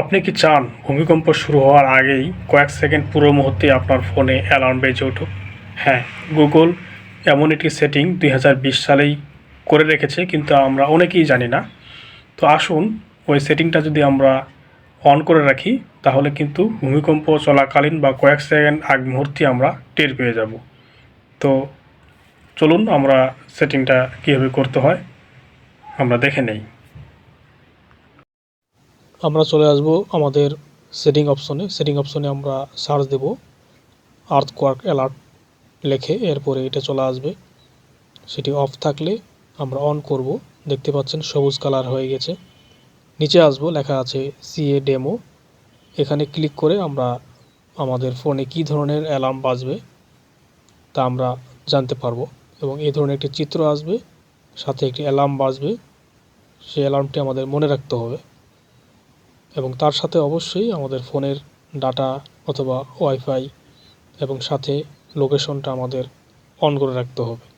আপনি কি চান ভূমিকম্প শুরু হওয়ার আগেই কয়েক সেকেন্ড পুরো মুহূর্তে আপনার ফোনে অ্যালার্ম বেজে উঠুক? হ্যাঁ গুগল এমন একটি সেটিং দুই হাজার বিশ সালেই করে রেখেছে, কিন্তু আমরা অনেকেই জানি না। তো আসুন, ওই সেটিংটা যদি আমরা অন করে রাখি, তাহলে কিন্তু ভূমিকম্প চলাকালীন বা কয়েক সেকেন্ড আগ মুহূর্তে আমরা টের পেয়ে যাব। তো চলুন, আমরা সেটিংটা কীভাবে করতে হয়, আমরা দেখে নেই। আমরা চলে আসব আমাদের সেটিং অপশনে সেটিং অপশনে আমরা সার্চ দেব আর্থকোয়ার্ক অ্যালার্ট লেখে, এরপরে এটা চলে আসবে। সেটি অফ থাকলে আমরা অন করব। দেখতে পাচ্ছেন সবুজ কালার হয়ে গেছে। নিচে আসব, লেখা আছে সিএ ডেমো এখানে ক্লিক করে আমরা আমাদের ফোনে কী ধরনের অ্যালার্ম বাজবে তা আমরা জানতে পারব এবং এই ধরনের একটি চিত্র আসবে, সাথে একটি অ্যালার্ম বাজবে। সেই অ্যালার্মটি আমাদের মনে রাখতে হবে। এবং তার সাথে অবশ্যই আমাদের ফোনের ডাটা অথবা ওয়াইফাই এবং সাথে লোকেশনটা আমাদের অন করে রাখতে হবে।